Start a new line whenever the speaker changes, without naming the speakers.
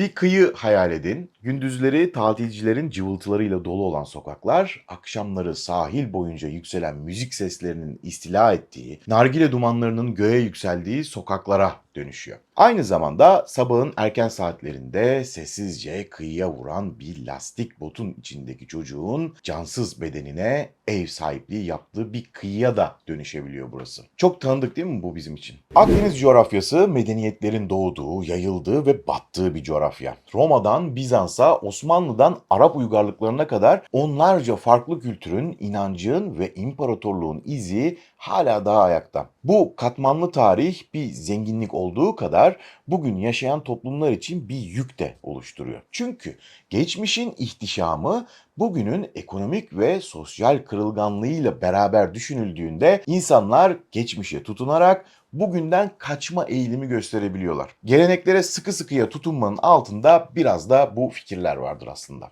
Bir kıyı hayal edin. Gündüzleri tatilcilerin cıvıltılarıyla dolu olan sokaklar, akşamları sahil boyunca yükselen müzik seslerinin istila ettiği, nargile dumanlarının göğe yükseldiği sokaklara dönüşüyor. Aynı zamanda sabahın erken saatlerinde sessizce kıyıya vuran bir lastik botun içindeki çocuğun cansız bedenine ev sahipliği yaptığı bir kıyıya da dönüşebiliyor burası. Çok tanıdık değil mi bu bizim için? Akdeniz coğrafyası medeniyetlerin doğduğu, yayıldığı ve battığı bir coğrafya. Roma'dan Bizans'a, Osmanlı'dan Arap uygarlıklarına kadar onlarca farklı kültürün, inancın ve imparatorluğun izi hala daha ayakta. Bu katmanlı tarih bir zenginlik olduğu kadar bugün yaşayan toplumlar için bir yük de oluşturuyor. Çünkü geçmişin ihtişamı bugünün ekonomik ve sosyal kırılganlığıyla beraber düşünüldüğünde insanlar geçmişe tutunarak bugünden kaçma eğilimi gösterebiliyorlar. Geleneklere sıkı sıkıya tutunmanın altında biraz da bu fikirler vardır aslında.